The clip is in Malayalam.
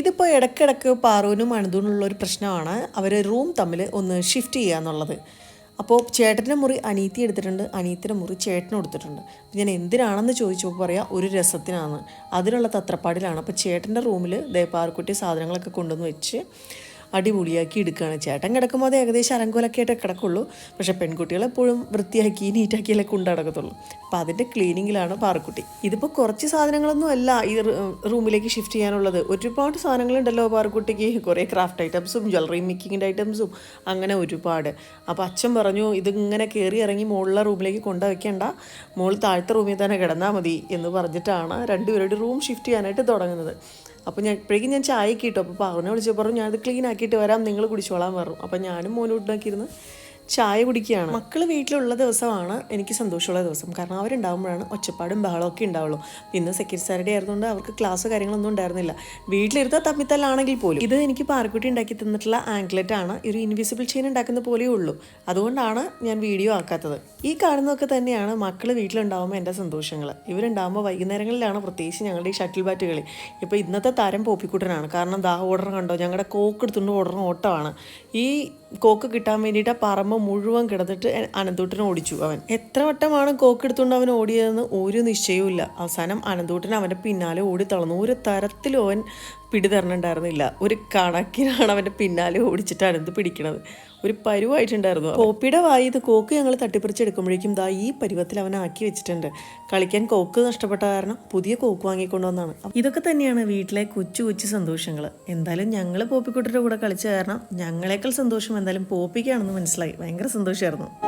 ഇതിപ്പോൾ ഇടയ്ക്കിടയ്ക്ക് പാറുവിനും അണുതുനുള്ള ഒരു പ്രശ്നമാണ്. അവർ റൂം തമ്മിൽ ഒന്ന് ഷിഫ്റ്റ് ചെയ്യുക എന്നുള്ളത്. അപ്പോൾ ചേട്ടന്റെ മുറി അനീത്തി എടുത്തിട്ടുണ്ട്. അനീത്തിന്റെ മുറി ചേട്ടനും എടുത്തിട്ടുണ്ട് അപ്പം ഞാൻ എന്തിനാണെന്ന് ചോദിച്ചപ്പോൾ പറയാം ഒരു രസത്തിനാണ്. അതിനുള്ള തത്രപ്പാടിലാണ്. അപ്പോൾ ചേട്ടന്റെ റൂമിൽ ദേ പാർക്കുട്ടി സാധനങ്ങളൊക്കെ കൊണ്ടുവന്ന് വെച്ച് അടിപൊളിയാക്കി എടുക്കുകയാണ്. ചേട്ടൻ കിടക്കുമ്പോൾ അത് ഏകദേശം അലങ്കോലൊക്കെ ആയിട്ടേ കിടക്കുള്ളൂ. പക്ഷേ പെൺകുട്ടികൾ എപ്പോഴും വൃത്തിയാക്കി നീറ്റാക്കിയാലേ കൊണ്ട് നടക്കത്തുള്ളൂ. അപ്പോൾ അതിന്റെ ക്ലീനിങ്ങിലാണ് പാറക്കുട്ടി. ഇതിപ്പോൾ കുറച്ച് സാധനങ്ങളൊന്നും അല്ല ഈ റൂമിലേക്ക് ഷിഫ്റ്റ് ചെയ്യാനുള്ളത്. ഒരുപാട് സാധനങ്ങളുണ്ടല്ലോ പാറക്കുട്ടിക്ക്. കുറേ ക്രാഫ്റ്റ് ഐറ്റംസും ജ്വല്ലറി മേക്കിങ്ങിന്റെ ഐറ്റംസും അങ്ങനെ ഒരുപാട്. അപ്പോൾ അച്ഛൻ പറഞ്ഞു ഇതിങ്ങനെ കയറി ഇറങ്ങി മുകളിലെ റൂമിലേക്ക് കൊണ്ടുവയ്ക്കേണ്ട. മുകളിൽ താഴത്തെ റൂമിൽ തന്നെ കിടന്നാൽ മതി എന്ന് പറഞ്ഞിട്ടാണ് രണ്ടുപേരുടെ റൂം ഷിഫ്റ്റ് ചെയ്യാനായിട്ട് തുടങ്ങുന്നത്. അപ്പോൾ ഞാൻ ഇപ്പോഴേക്കും ഞാൻ ചായക്കിട്ടു കിട്ടും അപ്പോൾ പറഞ്ഞു വിളിച്ചപ്പോൾ പറഞ്ഞു ഞാനത് ക്ലീൻ ആക്കിയിട്ട് വരാം നിങ്ങൾ കുടിച്ചോളാൻ പറഞ്ഞു. അപ്പോൾ ഞാനും മോനോട്ടാക്കിയിരുന്ന് ചായ കുടിക്കുകയാണ്. മക്കൾ വീട്ടിലുള്ള ദിവസമാണ് എനിക്ക് സന്തോഷമുള്ള ദിവസം. കാരണം അവരുണ്ടാകുമ്പോഴാണ് ഒച്ചപ്പാടും ബഹളവും ഒക്കെ ഉണ്ടാവുള്ളൂ. ഇന്ന് സെക്യൂരിറ്റി സാറ്റർഡേ ആയിരുന്നുകൊണ്ട് അവർക്ക് ക്ലാസ് കാര്യങ്ങളൊന്നും ഉണ്ടായിരുന്നില്ല. വീട്ടിലിരുത്താൻ തമ്മിത്തല്ലാണെങ്കിൽ പോലും. ഇത് എനിക്ക് പാറക്കുട്ടി ഉണ്ടാക്കി തന്നിട്ടുള്ള ആംഗ്ലറ്റ് ആണ്. ഒരു ഇൻവിസിബിൾ ചെയിൻ ഉണ്ടാക്കുന്ന പോലെയേ ഉള്ളൂ. അതുകൊണ്ടാണ് ഞാൻ വീഡിയോ ആക്കാത്തത്. ഈ കാണുന്നതൊക്കെ തന്നെയാണ് മക്കൾ വീട്ടിലുണ്ടാകുമ്പോൾ എന്റെ സന്തോഷങ്ങൾ ഇവരുണ്ടാകുമ്പോൾ വൈകുന്നേരങ്ങളിലാണ് പ്രത്യേകിച്ച് ഞങ്ങളുടെ ഈ ഷട്ടിൽ ബാറ്റ് കളി. ഇപ്പോൾ ഇന്നത്തെ താരം പോപ്പിക്കുട്ടനാണ്. കാരണം ദാ ഓർഡർ കണ്ടോ? ഞങ്ങളുടെ കോക്ക് എടുത്തുകൊണ്ട് ഓർഡർ ഓട്ടമാണ്. ഈ കോക്ക് കിട്ടാൻ വേണ്ടിയിട്ട് ആ പറമ്പ് മുഴുവൻ കിടന്നിട്ട് അനന്തൂട്ടൻ ഓടിച്ചു അവൻ. എത്ര വട്ടമാണ് കോക്ക് എടുത്തുകൊണ്ട് അവൻ ഓടിയതെന്ന് ഒരു നിശ്ചയവുമില്ല. അവസാനം അനന്തൂട്ടൻ അവന്റെ പിന്നാലെ ഓടി തളർന്നു. ഒരു തരത്തിലും അവൻ പിടിതരണുണ്ടായിരുന്നില്ല. ഒരു കണക്കിനാണ് അവന്റെ പിന്നാലെ ഓടിച്ചിട്ടാണ് ഇത് പിടിക്കണത്. ഒരു പരുവായിട്ടുണ്ടായിരുന്നു കോപ്പിയുടെ വായി ഇത് കോക്ക് ഞങ്ങൾ തട്ടിപ്പറിച്ചെടുക്കുമ്പോഴേക്കും ദാ ഈ പരുവത്തിൽ അവൻ ആക്കി വെച്ചിട്ടുണ്ട്. കളിക്കാൻ കോക്ക് നഷ്ടപ്പെട്ട കാരണം പുതിയ കോക്ക് വാങ്ങിക്കൊണ്ടുവന്നാണ്. ഇതൊക്കെ തന്നെയാണ് വീട്ടിലെ കൊച്ചു കൊച്ചു സന്തോഷങ്ങൾ എന്തായാലും ഞങ്ങൾ പോപ്പിക്കുട്ടിയുടെ കൂടെ കളിച്ച കാരണം ഞങ്ങളെക്കാൾ സന്തോഷം എന്തായാലും പോപ്പിക്കാണെന്ന് മനസ്സിലായി. ഭയങ്കര സന്തോഷമായിരുന്നു